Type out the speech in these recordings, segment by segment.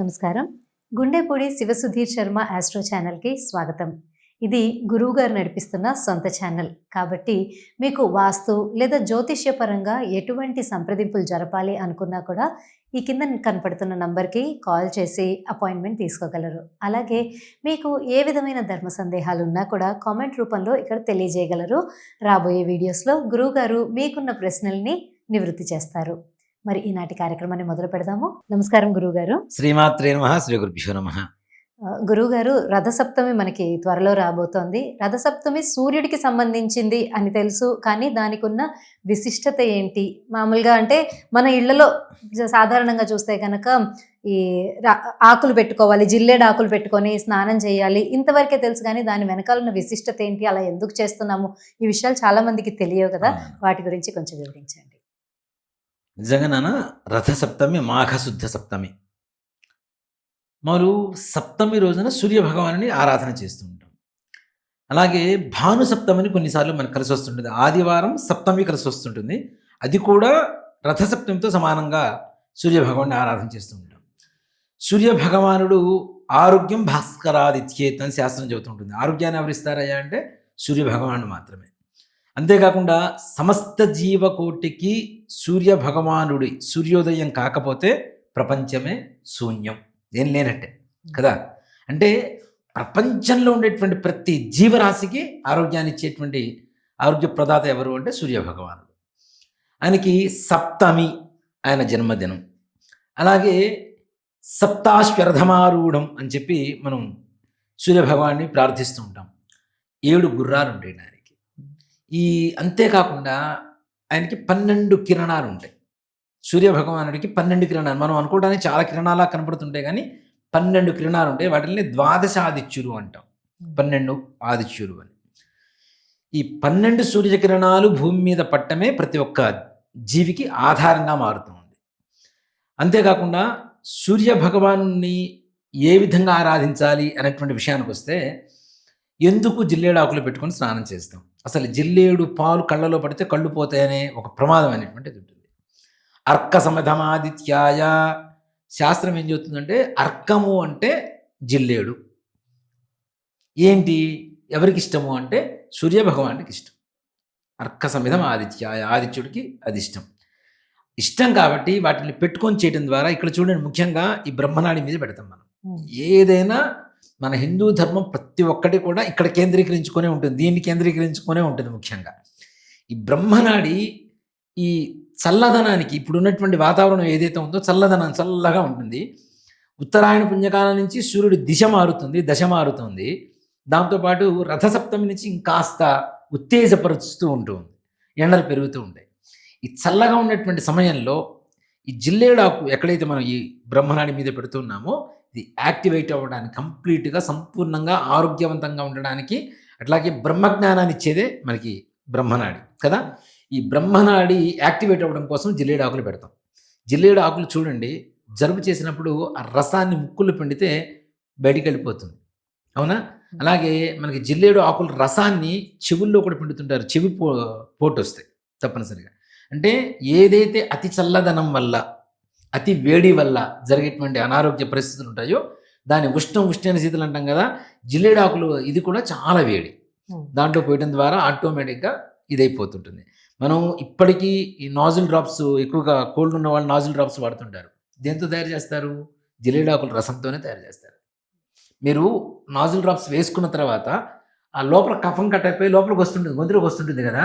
నమస్కారం. గుండెపూడి శివసుధీర్ శర్మ ఆస్ట్రో ఛానల్కి స్వాగతం. ఇది గురువు గారు నడిపిస్తున్న సొంత ఛానల్. కాబట్టి మీకు వాస్తు లేదా జ్యోతిష్యపరంగా ఎటువంటి సంప్రదింపులు జరపాలి అనుకున్నా కూడా ఈ కింద కనపడుతున్న నంబర్కి కాల్ చేసి అపాయింట్మెంట్ తీసుకోగలరు. అలాగే మీకు ఏ విధమైన ధర్మ సందేహాలు ఉన్నా కూడా కామెంట్ రూపంలో ఇక్కడ తెలియజేయగలరు. రాబోయే వీడియోస్లో గురువుగారు మీకున్న ప్రశ్నల్ని నివృత్తి చేస్తారు. మరి ఈనాటి కార్యక్రమాన్ని మొదలు పెడదాము. నమస్కారం గురువుగారు. శ్రీమాత్రే నమ శ్రీ గురుభ్యో నమ. ఆ, గురువుగారు రథసప్తమి మనకి త్వరలో రాబోతోంది. రథసప్తమి సూర్యుడికి సంబంధించింది అని తెలుసు కానీ దానికి ఉన్న విశిష్టత ఏంటి? మామూలుగా అంటే మన ఇళ్ళలో సాధారణంగా చూస్తే కనుక ఈ ఆకులు పెట్టుకోవాలి జిల్లేడు ఆకులు పెట్టుకొని స్నానం చేయాలి. ఇంతవరకే తెలుసు కానీ దాని వెనకాల ఉన్న విశిష్టత ఏంటి అలా ఎందుకు చేస్తున్నాము? ఈ విషయాలు చాలా మందికి తెలియవు కదా. వాటి గురించి కొంచెం వివరించండి. నిజంగా నాన్న రథసప్తమి మాఘశుద్ధ సప్తమి. మరు సప్తమి రోజున సూర్యభగవానుని ఆరాధన చేస్తూ ఉంటాం. అలాగే భాను సప్తమిని కొన్నిసార్లు మనకు కలిసి వస్తుంటుంది. ఆదివారం సప్తమి కలిసి వస్తుంటుంది. అది కూడా రథసప్తమితో సమానంగా సూర్య భగవాన్ని ఆరాధన చేస్తూ ఉంటాం. సూర్య భగవానుడు ఆరోగ్యం భాస్కరాదిత్యేత్ అని శాస్త్రం చెబుతుంటుంది ఆరోగ్యాన్ని ఎవరిస్తారయ్యా అంటే సూర్యభగవానుడు మాత్రమే. అంతేకాకుండా సమస్త జీవకోటికి సూర్య భగవానుడి సూర్యోదయం కాకపోతే ప్రపంచమే శూన్యం. ఏం లేనట్టే కదా? అంటే ప్రపంచంలో ఉండేటువంటి ప్రతి జీవరాశికి ఆరోగ్యాన్ని ఇచ్చేటువంటి ఆరోగ్య ప్రదాత ఎవరు అంటే సూర్య భగవానుడు. ఆయనకి సప్తమి ఆయన జన్మదినం. అలాగే సప్తాశ్వరథమారూఢం అని చెప్పి మనం సూర్య భగవాన్ని ప్రార్థిస్తూ ఉంటాం. ఏడు గుర్రాలు ఉంటాయి ఆయనకి ఈ అంతేకాకుండా ఆయనకి పన్నెండు కిరణాలు ఉంటాయి సూర్య భగవానుడికి పన్నెండు కిరణాలు. మనం అనుకోవడానికి చాలా కిరణాలా కనపడుతుంటాయి కానీ పన్నెండు కిరణాలు ఉంటాయి వాటిని ద్వాదశ ఆదిత్యులు అంటాం. పన్నెండు ఆదిత్యులు అని. ఈ పన్నెండు సూర్యకిరణాలు భూమి మీద పట్టమే ప్రతి ఒక్క జీవికి ఆధారంగా మారుతుంది అంతేకాకుండా సూర్య భగవాన్ని ఏ విధంగా ఆరాధించాలి అనేటువంటి విషయానికి వస్తే ఎందుకు జిల్లేడు ఆకులు పెట్టుకొని స్నానం చేస్తాం? అసలు జిల్లేడు పాలు కళ్ళలో పడితే కళ్ళు పోతాయనే ఒక ప్రమాదం అనేటువంటిది ఉంటుంది. అర్క సమధమాదిత్యాయ శాస్త్రం ఏం చెబుతుందంటే అర్కము అంటే జిల్లేడు. ఏంటి? ఎవరికి ఇష్టము అంటే సూర్యభగవానికి ఇష్టం. అర్క సమిధం ఆదిత్యాయ ఆదిత్యుడికి అది ఇష్టం. ఇష్టం కాబట్టి వాటిని పెట్టుకొని చేయడం ద్వారా ఇక్కడ చూడండి ముఖ్యంగా ఈ బ్రహ్మనాడి మీద పెడతాం మనం. ఏదైనా మన హిందూ ధర్మం ప్రతి ఒక్కటి కూడా ఇక్కడ కేంద్రీకరించుకొనే ఉంటుంది. దీన్ని కేంద్రీకరించుకొనే ఉంటుంది ముఖ్యంగా. ఈ బ్రహ్మనాడి ఈ చల్లదనానికి ఇప్పుడు ఉన్నటువంటి వాతావరణం ఏదైతే ఉందో చల్లదనం చల్లగా ఉంటుంది. ఉత్తరాయణ పుణ్యకాలం నుంచి సూర్యుడు దిశ మారుతుంది దశ మారుతుంది. దాంతోపాటు రథసప్తమి నుంచి ఇంకాస్త ఉత్తేజపరుస్తూ ఉంటుంది ఎండలు పెరుగుతూ ఉంటాయి. ఈ చల్లగా ఉన్నటువంటి సమయంలో ఈ జిల్లేడాకు ఎక్కడైతే మనం ఈ బ్రహ్మనాడి మీద పెడుతున్నామో ఇది యాక్టివేట్ అవ్వడానికి కంప్లీట్గా సంపూర్ణంగా ఆరోగ్యవంతంగా ఉండడానికి అట్లాగే బ్రహ్మజ్ఞానాన్ని ఇచ్చేదే మనకి బ్రహ్మనాడి కదా? ఈ బ్రహ్మనాడి యాక్టివేట్ అవ్వడం కోసం జిల్లేడు ఆకులు పెడతాం. జిల్లేడు ఆకులు చూడండి జలుబు చేసినప్పుడు ఆ రసాన్ని ముక్కులు పిండితే బయటికి వెళ్ళిపోతుంది అవునా? అలాగే మనకి జిల్లేడు ఆకుల రసాన్ని చెవుల్లో కూడా పిండుతుంటారు చెవి పో పోటు వస్తాయి తప్పనిసరిగా. అంటే ఏదైతే అతి చల్లదనం వల్ల అతి వేడి వల్ల జరిగేటువంటి అనారోగ్య పరిస్థితులు ఉంటాయో దాని ఉష్ణం ఉష్ణ శీతలు అంటాం కదా జిల్లేడు ఆకులు ఇది కూడా చాలా వేడి. దాంట్లో పోయడం ద్వారా ఆటోమేటిక్గా ఇదైపోతుంటుంది. మనం ఇప్పటికీ ఈ నాజిల్ డ్రాప్స్ ఎక్కువగా కోల్డ్ ఉన్న వాళ్ళు నాజిల్ డ్రాప్స్ వాడుతుంటారు. దేంతో తయారు చేస్తారు? జిలేడాకుల రసంతోనే తయారు చేస్తారు. మీరు నాజిల్ డ్రాప్స్ వేసుకున్న తర్వాత ఆ లోపల కఫం కట్ అయిపోయి లోపలికి వస్తుంటుంది గొంతులోకి వస్తుంటుంది కదా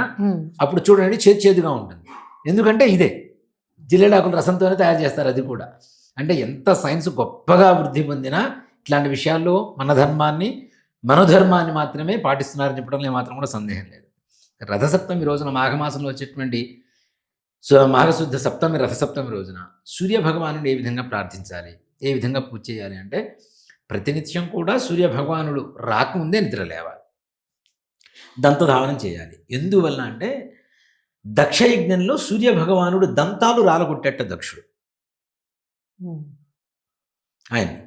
అప్పుడు చూడండి చేదు చేదుగా ఉంటుంది. ఎందుకంటే ఇదే. జిల్లేడాకుల రసంతోనే తయారు చేస్తారు అది కూడా. అంటే ఎంత సైన్స్ గొప్పగా వృద్ధి పొందినా ఇట్లాంటి విషయాల్లో మన ధర్మాన్ని మనోధర్మాన్ని మాత్రమే పాటిస్తున్నారని చెప్పడంలో మాత్రం కూడా సందేహం లేదు. రథసప్తమి రోజున మాఘమాసంలో వచ్చేటువంటి సు- మాఘశుద్ధ సప్తమి రథసప్తమి రోజున సూర్య భగవానుడు ఏ విధంగా ప్రార్థించాలి? ఏ విధంగా పూజ చేయాలి అంటే ప్రతినిత్యం కూడా సూర్య భగవానుడు రాకముందే నిద్ర లేవాలి దంతధావనం చేయాలి. ఎందువల్ల అంటే దక్షయజ్ఞంలో సూర్య భగవానుడు దంతాలు రాలగొట్టేట దక్షుడు. ఆయన.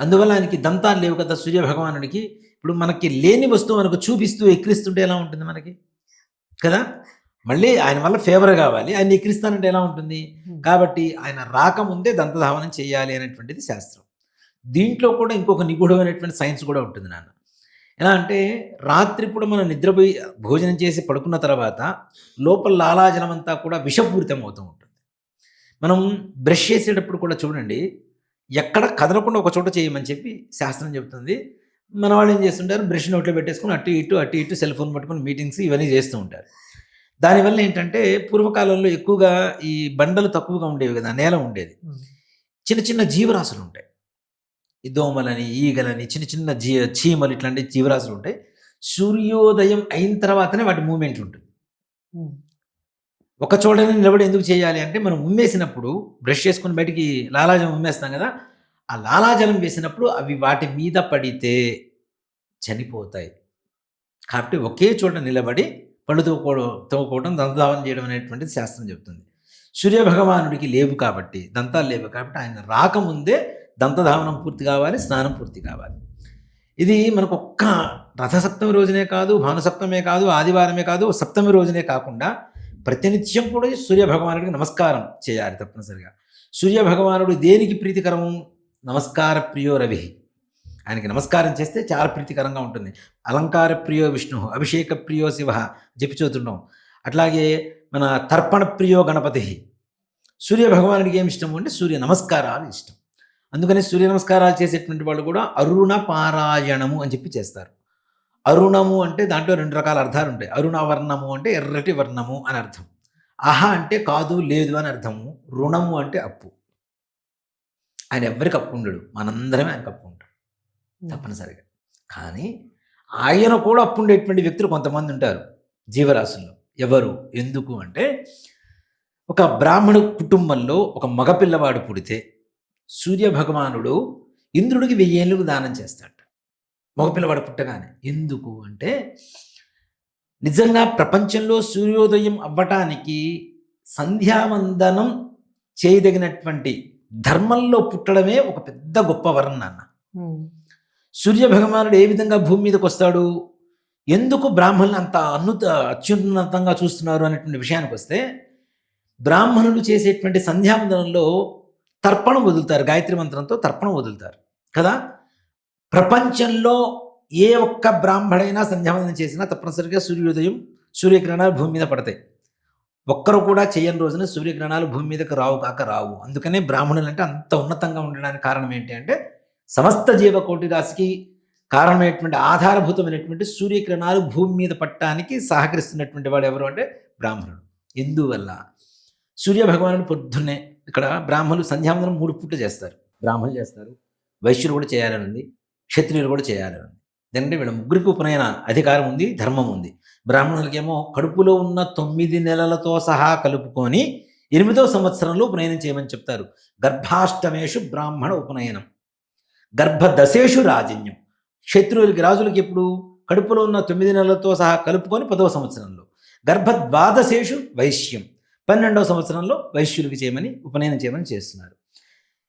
అందువల్ల ఆయనకి దంతాలు లేవు కదా సూర్య భగవానుడికి ఇప్పుడు మనకి లేని వస్తువు మనకు చూపిస్తూ ఎక్కిరిస్తుంటే ఎలా ఉంటుంది మనకి? కదా? మళ్ళీ ఆయన వల్ల ఫేవర్ కావాలి. ఆయన ఎక్కిరిస్తానంటే ఎలా ఉంటుంది? కాబట్టి ఆయన రాకముందే దంతధావనం చేయాలి అనేటువంటిది శాస్త్రం. దీంట్లో కూడా ఇంకొక నిగూఢమైనటువంటి సైన్స్ కూడా ఉంటుంది నాన్న. ఎలా అంటే రాత్రి కూడా మనం నిద్రపోయి భోజనం చేసి పడుకున్న తర్వాత లోపల లాలాజలం అంతా కూడా విషపూరితం అవుతూ ఉంటుంది. మనం బ్రష్ చేసేటప్పుడు కూడా చూడండి ఎక్కడ కదలకుండా ఒక చోట చేయమని చెప్పి శాస్త్రం చెబుతుంది. మన వాళ్ళు ఏం చేస్తుంటారు? బ్రష్ నోట్లో పెట్టేసుకుని అటు ఇటు అటు ఇటు సెల్ ఫోన్ పట్టుకుని మీటింగ్స్ ఇవన్నీ చేస్తూ ఉంటారు. దానివల్ల ఏంటంటే పూర్వకాలంలో ఎక్కువగా ఈ బండలు తక్కువగా ఉండేవి కదా నేల ఉండేది. చిన్న చిన్న జీవరాశులు ఉంటాయి. దోమలని ఈగలని చిన్న చిన్న జీ చీమలు ఇట్లాంటి జీవరాశులు ఉంటాయి. సూర్యోదయం అయిన తర్వాతనే వాటి మూమెంట్ ఉంటుంది. ఒక చోటనే నిలబడి ఎందుకు చేయాలి అంటే మనం ఉమ్మేసినప్పుడు బ్రష్ చేసుకుని బయటికి లాలాజలం ఉమ్మేస్తాం కదా ఆ లాలాజలం వేసినప్పుడు అవి వాటి మీద పడితే చనిపోతాయి. కాబట్టి ఒకే చోట నిలబడి పళ్ళు తోకోవడం తోకోవడం దంతధావనం చేయడం అనేటువంటిది శాస్త్రం చెబుతుంది. సూర్య భగవానుడికి లేవు కాబట్టి దంతాలు లేవు కాబట్టి ఆయన రాకముందే దంతధావనం పూర్తి కావాలి స్నానం పూర్తి కావాలి. ఇది మనకు ఒక్క రథసప్తమి రోజునే కాదు భానుసప్తమే కాదు ఆదివారమే కాదు సప్తమి రోజునే కాకుండా ప్రతినిత్యం కూడా సూర్య భగవానుడికి నమస్కారం చేయాలి తప్పనిసరిగా. సూర్య భగవానుడు దేనికి ప్రీతికరం? నమస్కార ప్రియో రవి. ఆయనకి నమస్కారం చేస్తే చాలా ప్రీతికరంగా ఉంటుంది. అలంకార ప్రియో విష్ణు అభిషేక ప్రియో శివ జపి అట్లాగే మన తర్పణ ప్రియో గణపతి. సూర్య భగవానుడికి ఏమి ఇష్టం అంటే సూర్య నమస్కారాలు ఇష్టం. అందుకని సూర్య నమస్కారాలు చేసేటువంటి వాళ్ళు కూడా అరుణ పారాయణము అని చెప్పి చేస్తారు. అరుణము అంటే దాంట్లో రెండు రకాల అర్థాలు ఉంటాయి. అరుణ వర్ణము అంటే ఎర్రటి వర్ణము అని అర్థం. అహ అంటే కాదు లేదు అని అర్థము. రుణము అంటే అప్పు. ఆయన ఎవ్వరికి అప్పు ఉండడు. మనందరమే ఆయనకు అప్పు ఉంటాడు. తప్పనిసరిగా. కానీ ఆయన కూడా అప్పు ఉండేటువంటి వ్యక్తులు కొంతమంది ఉంటారు జీవరాశుల్లో. ఎవరు? ఎందుకు అంటే ఒక బ్రాహ్మణ కుటుంబంలో ఒక మగపిల్లవాడు పుడితే సూర్య భగవానుడు ఇంద్రుడికి వెయ్యేళ్ళకు దానం చేస్తాడు. మగపిల్లవాడు పుట్టగానే. ఎందుకు అంటే నిజంగా ప్రపంచంలో సూర్యోదయం అవ్వటానికి సంధ్యావందనం చేయదగినటువంటి ధర్మంలో పుట్టడమే ఒక పెద్ద గొప్ప వరం నాన్న. సూర్య భగవానుడు ఏ విధంగా భూమి మీదకి వస్తాడు? ఎందుకు బ్రాహ్మణులు అంత అన్నుత అత్యున్నతంగా చూస్తున్నారు అనేటువంటి విషయానికి వస్తే బ్రాహ్మణులు చేసేటువంటి సంధ్యావందనంలో తర్పణం వదులుతారు. గాయత్రి మంత్రంతో తర్పణం వదులుతారు. కదా? ప్రపంచంలో ఏ ఒక్క బ్రాహ్మడైనా సంధ్యావందనం చేసినా తప్పనిసరిగా సూర్యోదయం సూర్యకిరణాలు భూమి మీద పడతాయి. ఒక్కరు కూడా చేయని రోజున సూర్యకిరణాలు భూమి మీదకు రావు కాక రావు. అందుకనే బ్రాహ్మణులు అంటే అంత ఉన్నతంగా ఉండడానికి కారణం ఏంటి అంటే సమస్త జీవకోటి రాశికి కారణమైనటువంటి ఆధారభూతమైనటువంటి సూర్యకిరణాలు భూమి మీద పట్టడానికి సహకరిస్తున్నటువంటి వాడు ఎవరు అంటే బ్రాహ్మణుడు. ఎందువల్ల? సూర్య భగవానుడు పొద్దున్నే ఇక్కడ బ్రాహ్మణులు సంధ్యావందనం మూడు పూట చేస్తారు. బ్రాహ్మణులు చేస్తారు వైశ్యులు కూడా చేయాలని ఉంది క్షత్రియులు కూడా చేయాలని ఉంది. ఎందుకంటే వీళ్ళ ముగ్గురికి ఉపనయన అధికారం ఉంది ధర్మం ఉంది. బ్రాహ్మణులకేమో కడుపులో ఉన్న తొమ్మిది నెలలతో సహా కలుపుకొని ఎనిమిదో సంవత్సరంలో ఉపనయనం చేయమని చెప్తారు. గర్భాష్టమేషు బ్రాహ్మణ ఉపనయనం. గర్భదశేషు రాజన్యం. క్షత్రువులకి రాజులకి ఎప్పుడు? కడుపులో ఉన్న తొమ్మిది నెలలతో సహా కలుపుకొని పదవ సంవత్సరంలో. గర్భద్వాదశేషు వైశ్యం. పన్నెండవ సంవత్సరంలో వైశ్యులకి చేయమని ఉపనయనం చేయమని చేస్తున్నారు.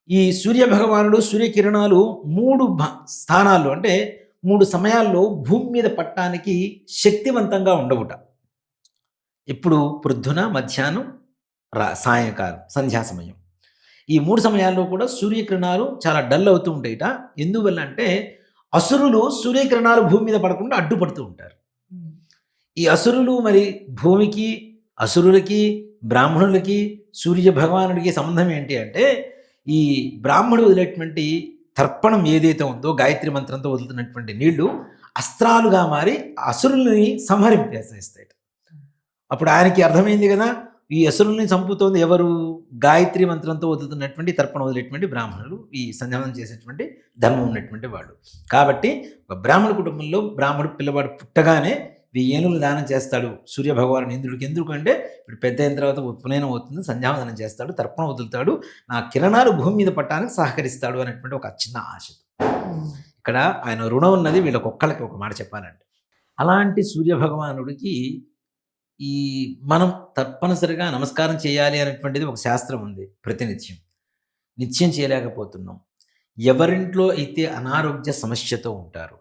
ఈ సూర్య భగవానుడు సూర్యకిరణాలు మూడు భ- స్థానాల్లో అంటే మూడు సమయాల్లో భూమి మీద పట్టడానికి శక్తివంతంగా ఉండవుట. ఇప్పుడు ప్రొద్దున మధ్యాహ్నం రా సాయంకాలం సంధ్యా సమయం. ఈ మూడు సమయాల్లో కూడా సూర్యకిరణాలు చాలా డల్ అవుతూ ఉంటాయిట. ఎందువల్ల అంటే అసురులు సూర్యకిరణాలు భూమి మీద పడకుండా అడ్డుపడుతూ ఉంటారు. ఈ అసురులు మరి భూమికి అసురులకి బ్రాహ్మణులకి సూర్య భగవానుడికి సంబంధం ఏంటి అంటే ఈ బ్రాహ్మణుడు వదిలేటువంటి తర్పణం ఏదైతే ఉందో గాయత్రి మంత్రంతో వదులుతున్నటువంటి నీళ్ళు అస్త్రాలుగా మారి ఆ అసురుల్ని సంహరింపేస్తాయి అప్పుడు ఆయనకి అర్థమైంది కదా ఈ అసురుల్ని చంపుతోంది ఎవరు? గాయత్రి మంత్రంతో వదులుతున్నటువంటి తర్పణ వదిలేటువంటి బ్రాహ్మణులు ఈ సంధ్యావనం చేసేటువంటి ధర్మం ఉన్నటువంటి వాళ్ళు. కాబట్టి ఒక బ్రాహ్మణ కుటుంబంలో బ్రాహ్మణుడు పిల్లవాడు పుట్టగానే వెయ్యేనులు దానం చేస్తాడు. సూర్యభగవాను ఇంద్రుడికి. ఎందుకంటే ఇప్పుడు పెద్ద అయిన తర్వాత ఉపనయనం అవుతుంది సంధ్యావందనం చేస్తాడు తర్పణ వదులుతాడు నా కిరణాలు భూమి మీద పట్టడానికి సహకరిస్తాడు అనేటువంటి ఒక చిన్న ఆశ ఇక్కడ ఆయన రుణం ఉన్నది వీళ్ళకి ఒక్కళ్ళకి ఒక మాట చెప్పాలంటే. అలాంటి సూర్య భగవానుడికి ఈ మనం తప్పనిసరిగా నమస్కారం చేయాలి అనేటువంటిది ఒక శాస్త్రం ఉంది ప్రతినిత్యం. నిత్యం చేయలేకపోతున్నాం. ఎవరింట్లో అయితే అనారోగ్య సమస్యతో ఉంటారు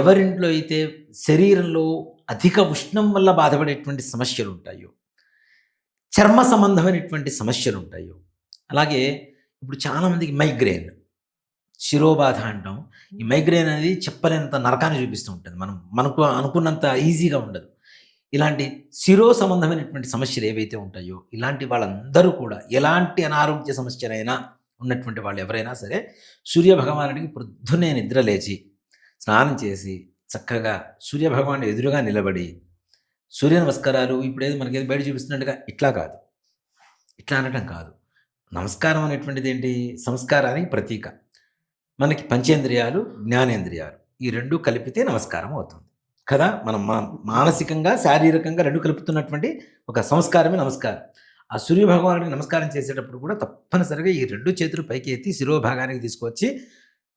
ఎవరింట్లో అయితే శరీరంలో అధిక ఉష్ణం వల్ల బాధపడేటువంటి సమస్యలు ఉంటాయో చర్మ సంబంధమైనటువంటి సమస్యలు ఉంటాయో అలాగే ఇప్పుడు చాలామందికి మైగ్రేన్ శిరోబాధ అంటాం. ఈ మైగ్రేన్ అనేది చెప్పలేనంత నరకాన్ని చూపిస్తూ ఉంటుంది. మనం మనకు అనుకున్నంత ఈజీగా ఉండదు. ఇలాంటి శిరో సంబంధమైనటువంటి సమస్యలు ఏవైతే ఉంటాయో ఇలాంటి వాళ్ళందరూ కూడా ఎలాంటి అనారోగ్య సమస్యలైనా ఉన్నటువంటి వాళ్ళు ఎవరైనా సరే సూర్య భగవానుడికి పొద్దున్నే నిద్ర లేచి స్నానం చేసి చక్కగా సూర్యభగవాను ఎదురుగా నిలబడి సూర్య నమస్కారాలు ఇప్పుడేదో మనకి బయట చూపిస్తున్నట్టుగా ఇట్లా కాదు. ఇట్లా అనటం కాదు. నమస్కారం అనేటువంటిది ఏంటి? సంస్కారానికి ప్రతీక. మనకి పంచేంద్రియాలు జ్ఞానేంద్రియాలు ఈ రెండు కలిపితే నమస్కారం అవుతుంది. కదా? మనం మా- మానసికంగా శారీరకంగా రెండు కలుపుతున్నటువంటి ఒక సంస్కారమే నమస్కారం. ఆ సూర్యభగవానుడికి నమస్కారం చేసేటప్పుడు కూడా తప్పనిసరిగా ఈ రెండు చేతులు పైకి ఎత్తి శిరోభాగానికి తీసుకొచ్చి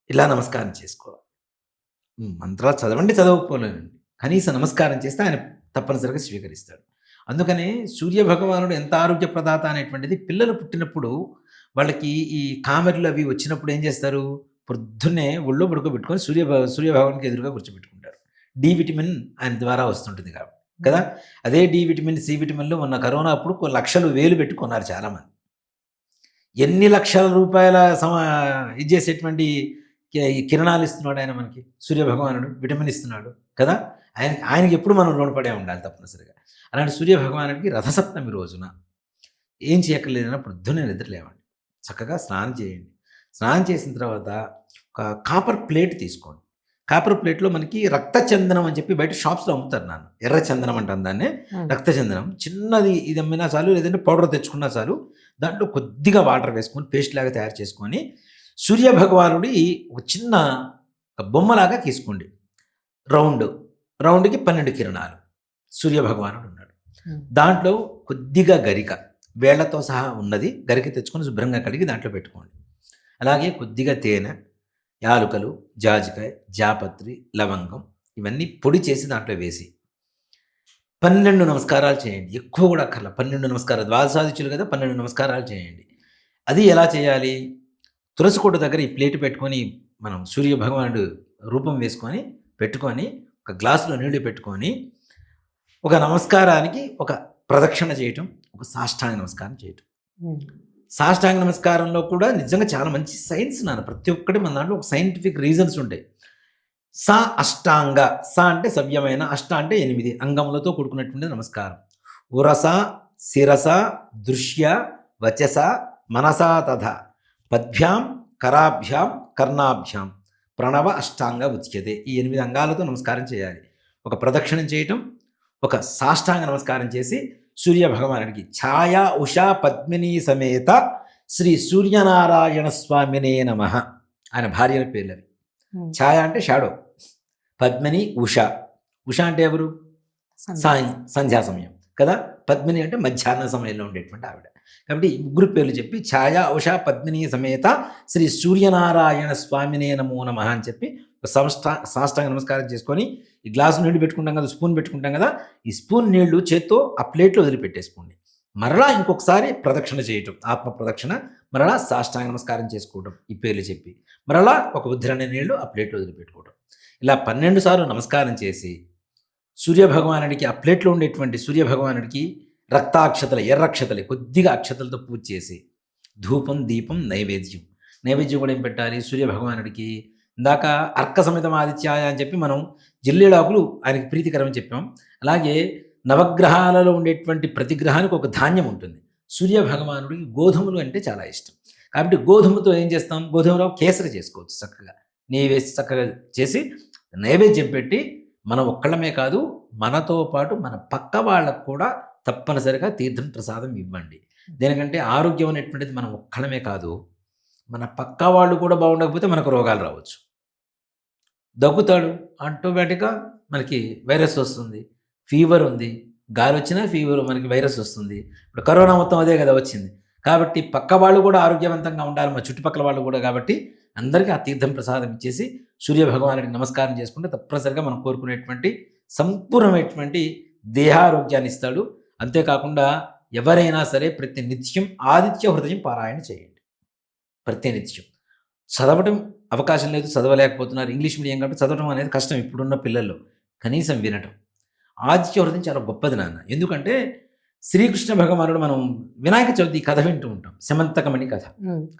ఇలా నమస్కారం చేసుకోవాలి. మంత్రాలు చదవండి చదవకపోలేనండి. కనీసం నమస్కారం చేస్తే ఆయన తప్పనిసరిగా స్వీకరిస్తాడు. అందుకనే సూర్య భగవానుడు ఎంత ఆరోగ్య ప్రదాత అనేటువంటిది పిల్లలు పుట్టినప్పుడు వాళ్ళకి ఈ కామెర్లు అవి వచ్చినప్పుడు ఏం చేస్తారు? పొద్దున్నే ఒళ్ళో పడుకోబెట్టుకొని సూర్య సూర్యభగవానికి సూర్య భగవానికి ఎదురుగా కూర్చోబెట్టుకుంటారు. డి విటమిన్ ఆయన ద్వారా వస్తుంటుంది కాబట్టి. కదా? అదే డి విటమిన్ సి విటమిన్లు మొన్న కరోనా అప్పుడు లక్షలు వేలు పెట్టుకున్నారు చాలామంది. ఎన్ని లక్షల రూపాయల సమ ఇది చేసేటువంటి కిరణాలు ఇస్తున్నాడు ఆయన మనకి. సూర్య భగవానుడు విటమిన్ ఇస్తున్నాడు కదా? ఆయన ఆయనకి ఎప్పుడు మనం రుణపడే ఉండాలి తప్పనిసరిగా. అలాంటి సూర్య భగవానుడికి రథసప్తమి రోజున ఏం చేయక్కర్లేదన్నా పొద్దున్నే నిద్ర లేవండి. చక్కగా స్నానం చేయండి. స్నానం చేసిన తర్వాత ఒక కాపర్ ప్లేట్ తీసుకోండి. కాపర్ ప్లేట్లో మనకి రక్త చందనం అని చెప్పి బయట షాప్స్లో అమ్ముతారు నాన్న. ఎర్ర చందనం అంటాను దాన్ని. రక్త చందనం చిన్నది ఇది అమ్మినా చాలు లేదంటే పౌడర్ తెచ్చుకున్నా చాలు. దాంట్లో కొద్దిగా వాటర్ వేసుకొని పేస్ట్ లాగా తయారు చేసుకొని సూర్య భగవానుడి ఒక చిన్న బొమ్మలాగా తీసుకోండి. రౌండ్ రౌండ్కి పన్నెండు కిరణాలు. సూర్య భగవానుడు ఉన్నాడు దాంట్లో కొద్దిగా గరిక వేళ్ళతో సహా ఉన్నది గరిక తెచ్చుకొని శుభ్రంగా కడిగి దాంట్లో పెట్టుకోండి. అలాగే కొద్దిగా తేనె యాలుకలు జాజికాయ జాపత్రి లవంగం ఇవన్నీ పొడి చేసి దాంట్లో వేసి. పన్నెండు నమస్కారాలు చేయండి. ఎక్కువ కూడా అక్కర్ల. పన్నెండు నమస్కారాలు ద్వాదశాదిత్యులు కదా పన్నెండు నమస్కారాలు చేయండి. అది ఎలా చేయాలి? తులసి కోట దగ్గర ఈ ప్లేట్ పెట్టుకొని మనం సూర్య భగవానుడు రూపం వేసుకొని పెట్టుకొని ఒక గ్లాసులో నీళ్ళు పెట్టుకొని ఒక నమస్కారానికి ఒక ప్రదక్షిణ చేయటం ఒక సాష్టాంగ నమస్కారం చేయటం. సాష్టాంగ నమస్కారంలో కూడా నిజంగా చాలా మంచి సైన్స్ నాన్న. ప్రతి ఒక్కటి మన దాంట్లో ఒక సైంటిఫిక్ రీజన్స్ ఉంటాయి. సా అష్టాంగ సా అంటే సవ్యమైన అష్ట అంటే ఎనిమిది అంగములతో కూడుకున్నటువంటి నమస్కారం. ఉరస శిరస దృశ్య వచస మనసా తథ. పద్భ్యాం కరాభ్యాం కర్ణాభ్యాం ప్రణవ అష్టాంగ ఉచ్యతే. ఈ ఎనిమిది అంగాలతో నమస్కారం చేయాలి. ఒక ప్రదక్షిణం చేయటం ఒక సాష్టాంగ నమస్కారం చేసి సూర్య భగవానుడికి ఛాయా ఉషా పద్మిని సమేత శ్రీ సూర్యనారాయణ స్వామినే నమ ఆయన భార్యల పేర్లు అవి ఛాయ అంటే షాడో. పద్మిని ఉష. ఉష అంటే ఎవరు? సాయం సంధ్యా సమయం. కదా? పద్మిని అంటే మధ్యాహ్న సమయంలో ఉండేటువంటి ఆవిడ. కాబట్టి ముగ్గురు పేర్లు చెప్పి ఛాయా ఉషా పద్మిని సమేత శ్రీ సూర్యనారాయణ స్వామినే నమో నమ అని చెప్పి ఒక సంస్థ సాష్టాంగ నమస్కారం చేసుకొని ఈ గ్లాసు నీళ్ళు పెట్టుకుంటాం కదా స్పూన్ పెట్టుకుంటాం కదా ఈ స్పూన్ నీళ్ళు చేత్తో ఆ ప్లేట్లో వదిలిపెట్టేసుకోండి. మరలా ఇంకొకసారి ప్రదక్షిణ చేయటం ఆత్మ ప్రదక్షిణ మరలా సాష్టాంగ నమస్కారం చేసుకోవడం ఈ పేర్లు చెప్పి. మరలా ఒక ఉద్ధరణ నీళ్ళు ఆ ప్లేట్లో వదిలిపెట్టుకోవడం ఇలా పన్నెండు సార్లు నమస్కారం చేసి సూర్యభగవానుడికి ఆ ప్లేట్లో ఉండేటువంటి సూర్యభగవానుడికి రక్తాక్షతలు ఎర్రక్షతలు కొద్దిగా అక్షతలతో పూజ చేసి ధూపం దీపం నైవేద్యం. నైవేద్యం కూడా ఏం పెట్టాలి? సూర్యభగవానుడికి ఇందాక అర్క సమితం ఆదిత్యాయ అని చెప్పి మనం జిల్లేడాకులు ఆయనకి ప్రీతికరమని చెప్పాం. అలాగే నవగ్రహాలలో ఉండేటువంటి ప్రతి గ్రహానికి ఒక ధాన్యం ఉంటుంది. సూర్య భగవానుడికి గోధుమలు అంటే చాలా ఇష్టం. కాబట్టి గోధుమతో ఏం చేస్తాం? గోధుమలో కేసరి చేసుకోవచ్చు చక్కగా. నెయ్యి వేసి చక్కగా చేసి నైవేద్యం పెట్టి మనం ఒక్కళ్ళమే కాదు మనతో పాటు మన పక్క వాళ్ళకు కూడా తప్పనిసరిగా తీర్థం ప్రసాదం ఇవ్వండి. దేనికంటే ఆరోగ్యం అనేటువంటిది మనం ఒక్కళ్ళమే కాదు మన పక్క వాళ్ళు కూడా బాగుండకపోతే మనకు రోగాలు రావచ్చు. దగ్గుతాడు ఆటోమేటిక్గా మనకి వైరస్ వస్తుంది. ఫీవర్ ఉంది గాలి వచ్చినా ఫీవర్ మనకి వైరస్ వస్తుంది. ఇప్పుడు కరోనా మొత్తం అదే కదా వచ్చింది. కాబట్టి పక్క వాళ్ళు కూడా ఆరోగ్యవంతంగా ఉండాలి మా చుట్టుపక్కల వాళ్ళు కూడా. కాబట్టి అందరికీ ఆ తీర్థం ప్రసాదం ఇచ్చేసి సూర్య భగవానుడికి నమస్కారం చేసుకుంటే తప్పనిసరిగా మనం కోరుకునేటువంటి సంపూర్ణమైనటువంటి దేహారోగ్యాన్ని ఇస్తాడు. అంతేకాకుండా ఎవరైనా సరే ప్రతి నిత్యం ఆదిత్య హృదయం పారాయణ చేయండి. ప్రతి నిత్యం. చదవటం అవకాశం లేదు చదవలేకపోతున్నారు ఇంగ్లీష్ మీడియం కాబట్టి చదవడం అనేది కష్టం ఇప్పుడున్న పిల్లల్లో. కనీసం వినటం. ఆదిత్య హృదయం చాలా గొప్పది నాన్న. ఎందుకంటే శ్రీకృష్ణ భగవానుడు మనం వినాయక చవితి కథ వింటూ ఉంటాం. శమంతకమణి కథ.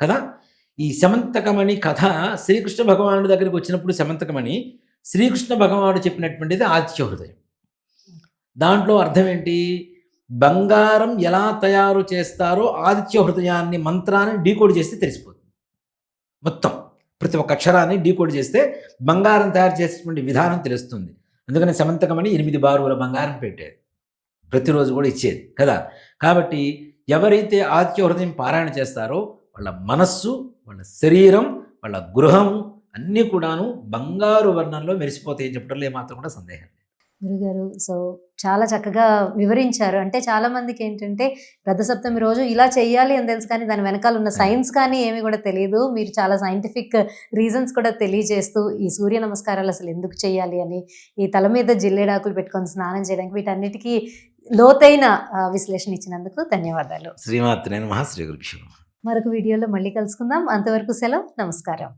కదా? ఈ శమంతకమణి కథ శ్రీకృష్ణ భగవానుడి దగ్గరికి వచ్చినప్పుడు శమంతకమణి శ్రీకృష్ణ భగవానుడు చెప్పినటువంటిది ఆదిత్య హృదయం. దాంట్లో అర్థం ఏంటి బంగారం ఎలా తయారు చేస్తారో ఆదిత్య హృదయాన్ని మంత్రాన్ని డీకోడ్ చేస్తే తెలిసిపోతుంది. మొత్తం ప్రతి ఒక్క అక్షరాన్ని డీకోడ్ చేస్తే బంగారం తయారు చేసేటువంటి విధానం తెలుస్తుంది. అందుకని సమంతకమని ఎనిమిది బారువుల బంగారం పెట్టేది. ప్రతిరోజు కూడా ఇచ్చేది కదా? కాబట్టి ఎవరైతే ఆదిత్య హృదయం పారాయణ చేస్తారో వాళ్ళ మనస్సు వాళ్ళ శరీరం వాళ్ళ గృహం అన్నీ కూడాను బంగారు వర్ణంలో మెరిసిపోతాయని చెప్పడంలో ఏమాత్రం కూడా సందేహం లేదు. గురుగారు సో చాలా చక్కగా వివరించారు. అంటే చాలా మందికి ఏంటంటే రథసప్తమి రోజు ఇలా చెయ్యాలి అని తెలుసు కానీ దాని వెనకాల ఉన్న సైన్స్ కానీ ఏమి కూడా తెలియదు. మీరు చాలా సైంటిఫిక్ రీజన్స్ కూడా తెలియజేస్తూ ఈ సూర్య నమస్కారాలు అసలు ఎందుకు చేయాలి అని ఈ తల మీద జిల్లేడాకులు పెట్టుకొని స్నానం చేయడానికి వీటన్నిటికీ లోతైన విశ్లేషణ ఇచ్చినందుకు ధన్యవాదాలు. శ్రీమాత్రేన మహా శ్రీ గురుభ్యో నమః. మరొక వీడియోలో మళ్ళీ కలుసుకుందాం. అంతవరకు సెలవు. నమస్కారం.